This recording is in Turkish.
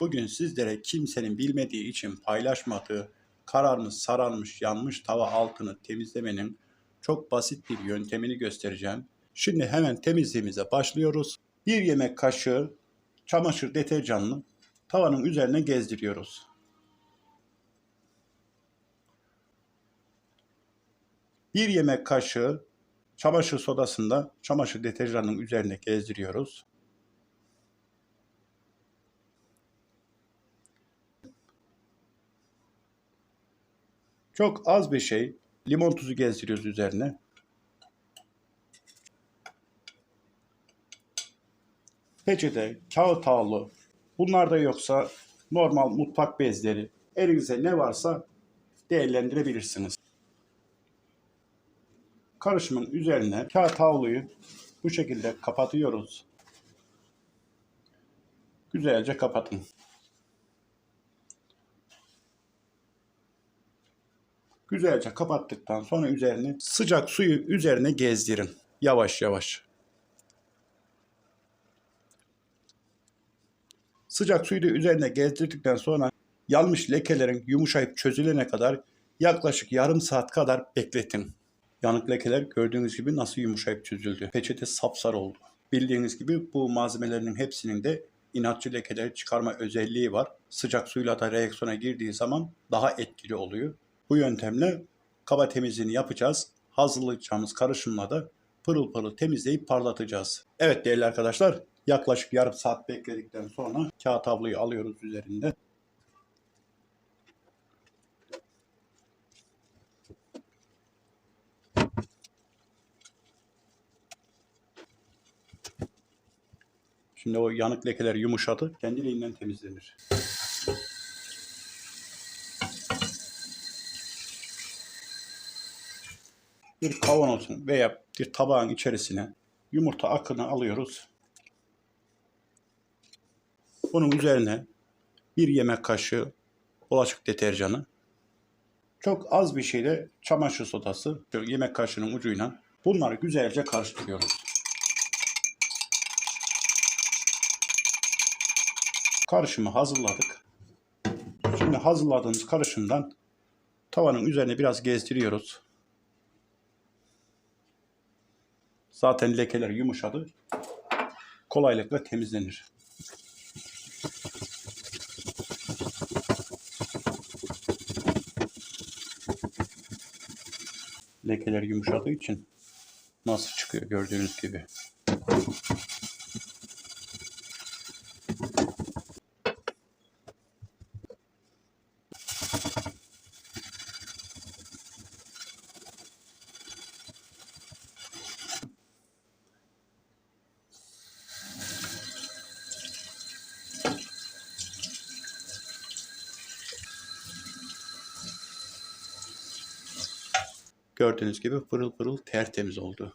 Bugün sizlere kimsenin bilmediği için paylaşmadığı kararmış, sararmış, yanmış tava altını temizlemenin çok basit bir yöntemini göstereceğim. Şimdi hemen temizliğimize başlıyoruz. Bir yemek kaşığı çamaşır deterjanını tavanın üzerine gezdiriyoruz. Bir yemek kaşığı çamaşır sodasını da çamaşır deterjanının üzerine gezdiriyoruz. Çok az bir şey limon tuzu gezdiriyoruz üzerine. Peçete, kağıt havlu, bunlar da yoksa normal mutfak bezleri, elinize ne varsa değerlendirebilirsiniz. Karışımın üzerine kağıt havluyu bu şekilde kapatıyoruz. Güzelce kapatın. Güzelce kapattıktan sonra üzerini sıcak suyu üzerine gezdirin. Yavaş yavaş. Sıcak suyu da üzerine gezdirdikten sonra yanmış lekelerin yumuşayıp çözülene kadar yaklaşık yarım saat kadar bekletin. Yanık lekeler gördüğünüz gibi nasıl yumuşayıp çözüldü. Peçete sapsarı oldu. Bildiğiniz gibi bu malzemelerin hepsinin de inatçı lekeleri çıkarma özelliği var. Sıcak suyla da reaksiyona girdiği zaman daha etkili oluyor. Bu yöntemle kaba temizliğini yapacağız. Hazırlayacağımız karışımla da pırıl pırıl temizleyip parlatacağız. Evet değerli arkadaşlar yaklaşık yarım saat bekledikten sonra kağıt tabloyu alıyoruz üzerinde. Şimdi o yanık lekeler yumuşadı. Kendiliğinden temizlenir. Bir kavanozun veya bir tabağın içerisine yumurta akını alıyoruz. Bunun üzerine bir yemek kaşığı bulaşık deterjanı, çok az bir şeyle çamaşır sodası, yemek kaşığının ucuyla bunları güzelce karıştırıyoruz. Karışımı hazırladık. Şimdi hazırladığımız karışımdan tavanın üzerine biraz gezdiriyoruz. Zaten lekeler yumuşadı. Kolaylıkla temizlenir. Lekeler yumuşadığı için nasıl çıkıyor gördüğünüz gibi. Gördüğünüz gibi pırıl pırıl tertemiz oldu.